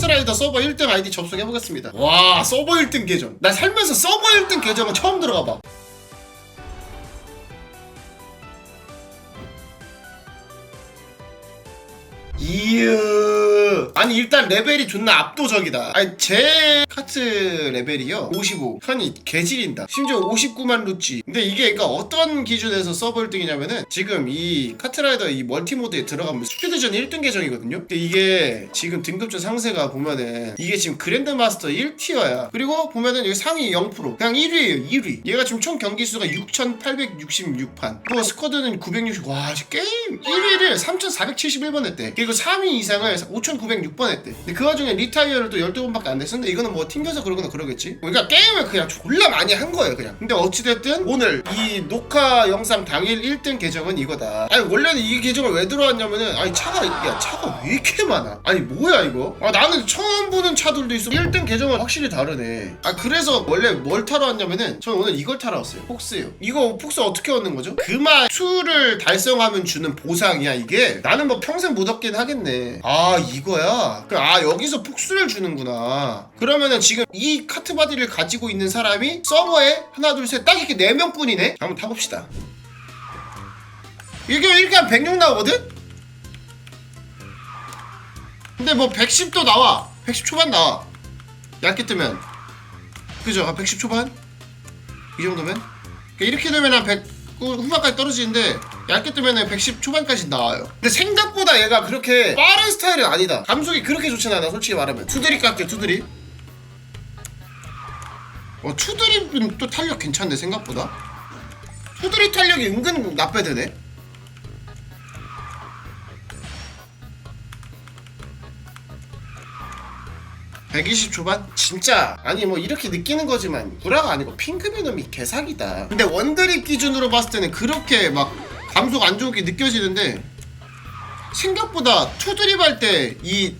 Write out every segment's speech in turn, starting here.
카트라이더 서버 1등 아이디 접속해보겠습니다. 와 서버 1등 계정. 나 살면서 서버 1등 계정은 처음 들어가봐 이야 아니 일단 레벨이 존나 압도적이다. 아니 제 카트 레벨이요? 55 현이 개질인다. 심지어 59만 루찌 근데 이게 그러니까 어떤 기준에서 서버 1등이냐면은 지금 이 카트라이더 이 멀티모드에 들어가면 스피드전 1등 계정이거든요? 근데 이게 지금 등급전 상세가 보면은 이게 지금 그랜드마스터 1티어야. 그리고 보면은 여기 상위 0% 그냥 1위에요 1위. 얘가 지금 총 경기 수가 6,866판. 그리고 스쿼드는 960와 게임! 1위를 3,471번 했대. 그 리고 3위 이상을 5,906번 했대. 근데 그 와중에 리타이어를 또 12번밖에 안 됐었는데 이거는 뭐 튕겨서 그러거나 그러겠지? 그러니까 게임을 그냥 졸라 많이 한 거예요 그냥. 근데 어찌됐든 오늘 이 녹화 영상 당일 1등 계정은 이거다. 아니 원래는 이 계정을 왜 들어왔냐면은 아니 차가 야 차가 왜 이렇게 많아? 아니 뭐야 이거? 아 나는 처음 보는 차들도 있어. 1등 계정은 확실히 다르네. 아 그래서 원래 뭘 타러 왔냐면은 저는 오늘 이걸 타러 왔어요. 폭스요. 이거 폭스 어떻게 얻는 거죠? 그마 2를 달성하면 주는 보상이야 이게. 나는 뭐 평생 못 얻긴 하겠네 아 이거야 그, 아 여기서 폭스를 주는구나 그러면은 지금 이 카트 바디를 가지고 있는 사람이 서버에 하나 둘 셋 딱 이렇게 4명뿐이네 한번 타봅시다 이게 이렇게 하면 106 나오거든? 근데 뭐 110도 나와 110 초반 나와 얇게 뜨면 그죠? 한 110 초반? 이 정도면? 이렇게 되면 한 100 후반까지 떨어지는데 얇게 뜨면 110 초반까지 나와요. 근데 생각보다 얘가 그렇게 빠른 스타일은 아니다. 감속이 그렇게 좋진 않아 솔직히 말하면. 투드립 깎게 투드립 어 투드립은 또 탄력 괜찮네 생각보다. 투드립 탄력이 은근 나빼드네 (120) 초반? 진짜. 아니 뭐 이렇게 느끼는 거지만 구라가 아니고 핑크베놈이 개사기다. 근데 원드립 기준으로 봤을 때는 그렇게 막 감속 안 좋게 느껴지는데 생각보다 투드립 할 때 이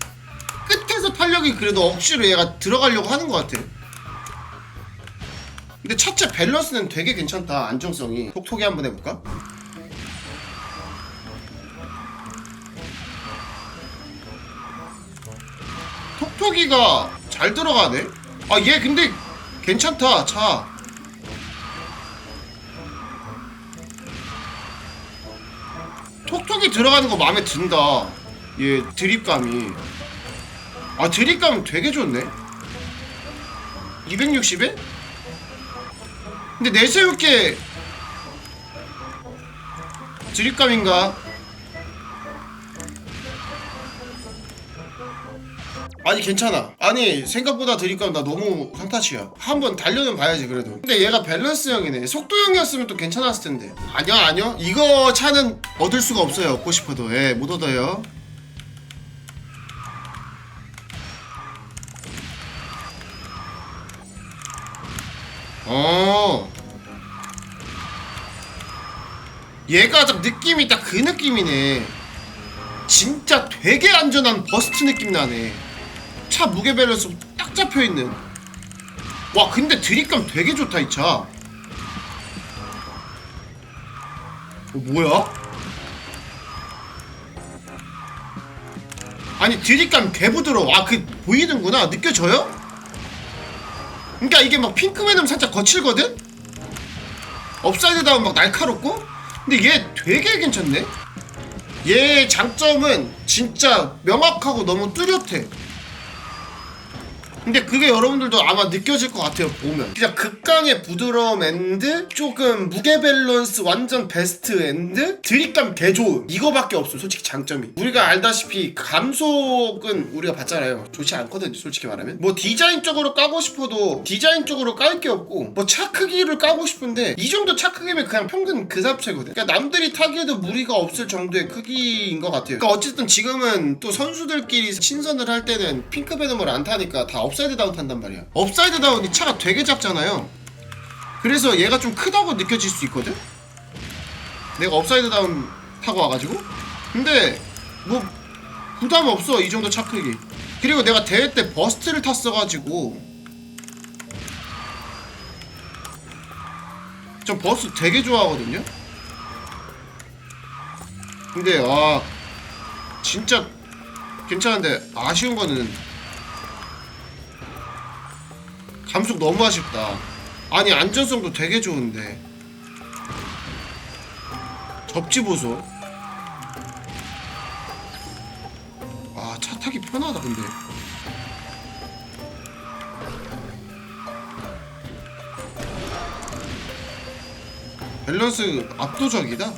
끝에서 탄력이 그래도 억지로 얘가 들어가려고 하는 것 같아. 근데 차체 밸런스는 되게 괜찮다 안정성이. 톡톡이 한번 해볼까? 톡톡이가 잘 들어가네? 아 얘 근데 괜찮다 차 톡톡이 들어가는 거 마음에 든다 얘 드립감이 아 드립감 되게 좋네 260에? 근데 내세울 게 드립감인가? 아니 괜찮아. 아니 생각보다 드립감 나 너무 상타치야. 한번 달려는 봐야지 그래도. 근데 얘가 밸런스형이네. 속도형이었으면 또 괜찮았을 텐데. 아니요 아니요. 이거 차는 얻을 수가 없어요. 얻고 싶어도. 예못 얻어요. 어. 얘가 좀 느낌이 딱 그 느낌이네. 진짜 되게 안전한 버스트 느낌 나네 차 무게 밸런스 딱 잡혀 있는. 와 근데 드립감 되게 좋다 이 차. 어 뭐야? 아니 드립감 개 부드러워. 아그 보이는구나. 느껴져요? 그러니까 이게 막 핑크맨은 살짝 거칠거든? 업사이드 다운 막 날카롭고? 근데 얘 되게 괜찮네? 얘 장점은 진짜 명확하고 너무 뚜렷해. 근데 그게 여러분들도 아마 느껴질 것 같아요 보면. 그냥 극강의 부드러움 앤드 조금 무게 밸런스 완전 베스트 앤드 드립감 개좋음 이거밖에 없어 솔직히 장점이. 우리가 알다시피 감속은 우리가 봤잖아요. 좋지 않거든요 솔직히 말하면. 뭐 디자인적으로 까고 싶어도 디자인적으로 깔 게 없고 뭐 차 크기를 까고 싶은데 이 정도 차 크기면 그냥 평균 그 잡채거든. 그러니까 남들이 타기에도 무리가 없을 정도의 크기인 것 같아요. 그러니까 어쨌든 지금은 또 선수들끼리 친선을 할 때는 핑크 베놈을 안 타니까 다 업사이드 다운 탄단 말이야. 업사이드 다운이 차가 되게 작잖아요. 그래서 얘가 좀 크다고 느껴질 수 있거든? 내가 업사이드 다운 타고 와가지고? 근데 뭐 부담 없어 이 정도 차 크기. 그리고 내가 대회 때 버스트를 탔어가지고 전 버스 되게 좋아하거든요? 근데 아 진짜 괜찮은데 아쉬운 거는 감속 너무 아쉽다. 아니 안전성도 되게 좋은데. 접지 보소. 아 차 타기 편하다 근데. 밸런스 압도적이다.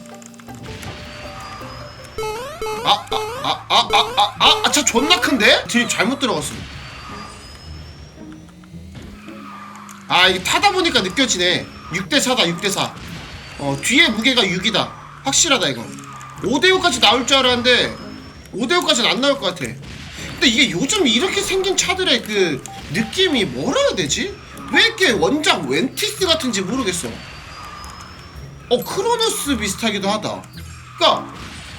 아아아아아아아차 존나 큰데? 드립 잘못 들어갔어 아 이게 타다 보니까 느껴지네. 6대4다 6대4 어 뒤에 무게가 6이다. 확실하다 이거. 5대5까지 나올 줄 알았는데 5대5까지는 안 나올 것 같아. 근데 이게 요즘 이렇게 생긴 차들의 그 느낌이 뭐라 해야 되지? 왜 이렇게 원작 웬티스 같은지 모르겠어. 어 크로노스 비슷하기도 하다. 그니까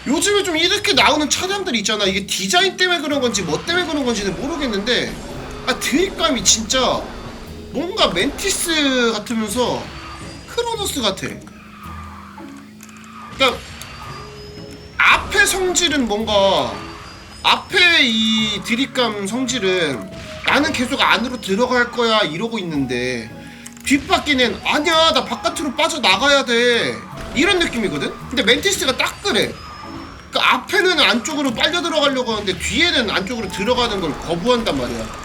요즘에 좀 이렇게 나오는 차량들 있잖아. 이게 디자인 때문에 그런 건지 뭐 때문에 그런 건지는 모르겠는데 아 드립감이 진짜 뭔가 멘티스 같으면서 크로노스 같아. 그러니까 앞에 성질은 뭔가 앞에 이 드립감 성질은 나는 계속 안으로 들어갈 거야 이러고 있는데 뒷바퀴는 아니야 나 바깥으로 빠져 나가야 돼 이런 느낌이거든. 근데 멘티스가 딱 그래. 그 앞에는 안쪽으로 빨려 들어가려고 하는데 뒤에는 안쪽으로 들어가는 걸 거부한단 말이야.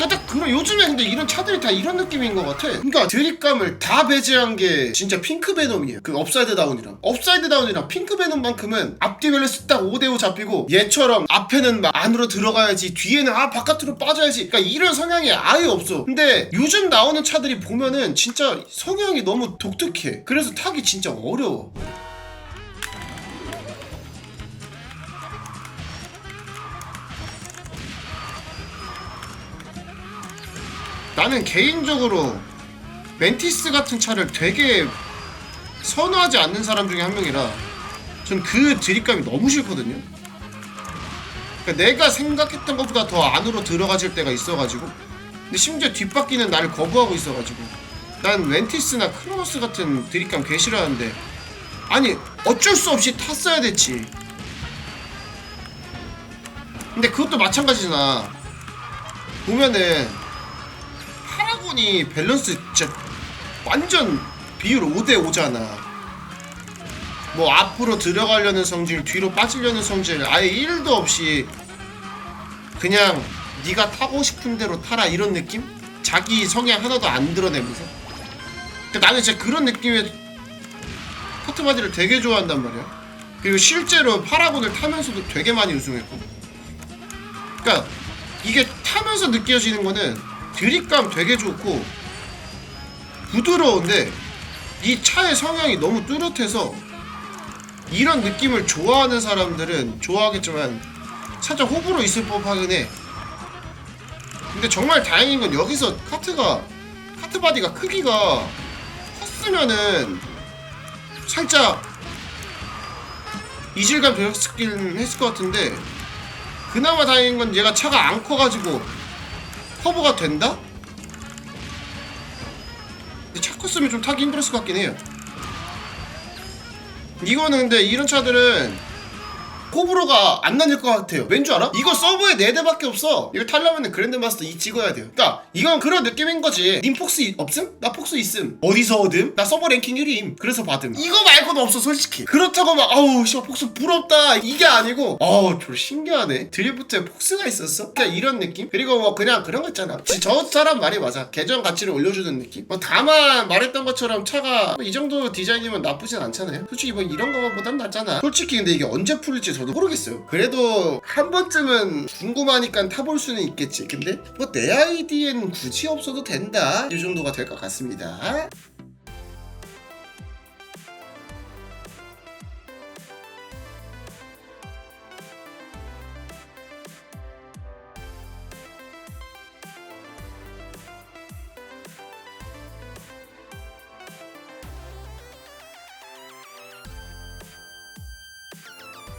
그러니까 딱 그런 요즘에 근데 이런 차들이 다 이런 느낌인 것 같아. 그러니까 드립감을 다 배제한 게 진짜 핑크 베놈이에요. 그 업사이드 다운이랑 업사이드 다운이랑 핑크 베놈만큼은 앞뒤 밸런스 딱 5대5 잡히고 얘처럼 앞에는 막 안으로 들어가야지 뒤에는 아 바깥으로 빠져야지. 그러니까 이런 성향이 아예 없어. 근데 요즘 나오는 차들이 보면은 진짜 성향이 너무 독특해. 그래서 타기 진짜 어려워. 나는 개인적으로 멘티스 같은 차를 되게 선호하지 않는 사람 중에 한 명이라 전 그 드립감이 너무 싫거든요. 그러니까 내가 생각했던 것보다 더 안으로 들어가질 때가 있어가지고 근데 심지어 뒷바퀴는 나를 거부하고 있어가지고 난 웬티스나 크로노스 같은 드립감 개 싫어하는데 아니 어쩔 수 없이 탔어야 됐지. 근데 그것도 마찬가지잖아. 보면은 파라곤이 밸런스 진짜 완전 비율 5대 5잖아. 뭐 앞으로 들어가려는 성질, 뒤로 빠지려는 성질 아예 1도 없이 그냥 네가 타고 싶은 대로 타라 이런 느낌? 자기 성향 하나도 안 드러내면서. 그러니까 나는 진짜 그런 느낌의 카트바디를 되게 좋아한단 말이야. 그리고 실제로 파라곤을 타면서도 되게 많이 우승했고. 그러니까 이게 타면서 느껴지는 거는 드립감 되게 좋고 부드러운데 이 차의 성향이 너무 뚜렷해서 이런 느낌을 좋아하는 사람들은 좋아하겠지만 살짝 호불호 있을 법하긴 해. 근데 정말 다행인 건 여기서 카트가 카트 바디가 크기가 컸으면은 살짝 이질감 들었긴 했을 것 같은데 그나마 다행인 건 얘가 차가 안 커가지고 커버가 된다? 근데 차 컸으면 좀 타기 힘들었을 것 같긴 해요. 이거는 근데 이런 차들은 호불호가 안 나뉠 것 같아요. 왠 줄 알아? 이거 서브에 4대밖에 없어. 이거 타려면 그랜드마스터 2 찍어야 돼요. 그니까 이건 그런 느낌인 거지. 님 폭스 이- 없음? 나 폭스 있음. 어디서 얻음? 나 서버 랭킹 1위임. 그래서 받음. 이거 말고는 없어 솔직히. 그렇다고 막 아우 씨 폭스 부럽다 이게 아니고 아우 별 신기하네. 드리프트에 폭스가 있었어? 그냥 이런 느낌? 그리고 뭐 그냥 그런 거 있잖아. 지- 저 사람 말이 맞아. 계정 가치를 올려주는 느낌. 뭐 다만 말했던 것처럼 차가 이 정도 디자인이면 나쁘진 않잖아요. 솔직히 뭐 이런 거보단 낫잖아. 솔직히 근데 이게 언제 풀릴지 저도 모르겠어요. 그래도 한 번쯤은 궁금하니까 타볼 수는 있겠지. 근데 뭐 내 아이디에는 굳이 없어도 된다. 이 정도가 될 것 같습니다.